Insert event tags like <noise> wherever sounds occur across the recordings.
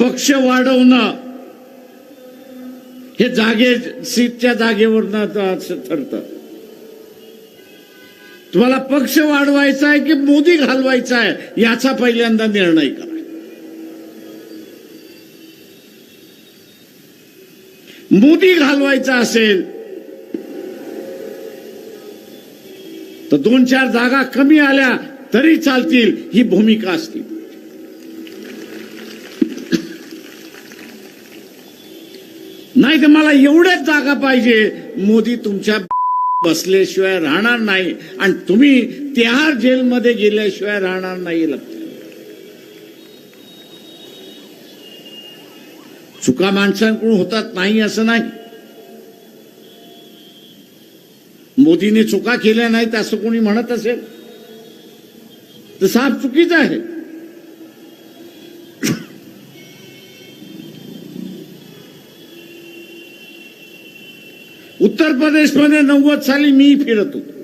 पक्ष वाढवणं. हे जागे सीटच्या जागेवरनं ठरतं. तुम्हाला पक्ष वाढवायचा आहे की मोदी घालवायचा आहे याचा पहिल्यांदा निर्णय करा. मोदी घालवायचा असेल तर दोन चार जागा कमी आल्या तरी चालतील ही भूमिका असतील नाही तर मला एवढ्याच जागा पाहिजे. मोदी तुमच्या <laughs> बसल्याशिवाय राहणार नाही. आणि तुम्ही तिहार जेलमध्ये गेल्याशिवाय राहणार नाही. लक्षात चुका माणसांकडून होतात नाही असं नाही. मोदीने चुका केल्या नाहीत असं कोणी म्हणत असेल? तर साफ चुकीचं आहे. उत्तर प्रदेशमध्ये नव्वद साली मी फिरत होतो.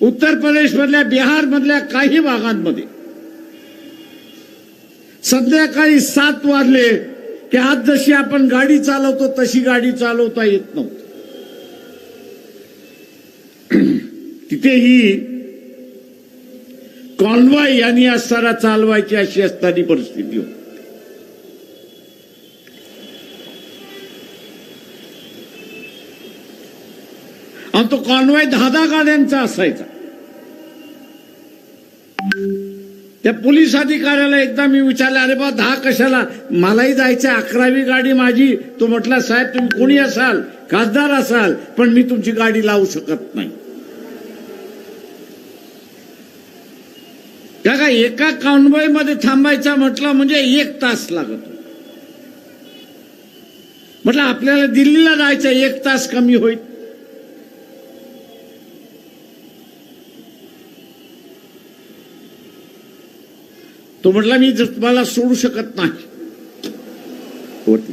उत्तर प्रदेश मधल्या काही भागांमध्ये. संध्याकाळी सात वाजले की आज जशी आपण गाडी चालवतो तशी गाडी चालवता येत नव्हती. <clears throat> तिथेही कॉन्वॉय यांनी असताना चालवायची अशी असताना परिस्थिती होती. आणि तो कॉन्वॉय दहा दहा गाड्यांचा असायचा. त्या पोलीस अधिकाऱ्याला एकदा मी विचारलं अरे बा दहा कशाला? मलाही जायचं अकरावी गाडी माझी. तो म्हटला साहेब तुम्ही कोणी असाल? खासदार असाल पण मी तुमची गाडी लावू शकत नाही. का एका कॉन्वॉयमध्ये थांबायचा म्हटलं म्हणजे एक तास लागत. म्हटलं आपल्याला दिल्लीला जायचं एक तास कमी होईल. तो म्हटला मी तुम्हाला सोडू शकत नाही वरती.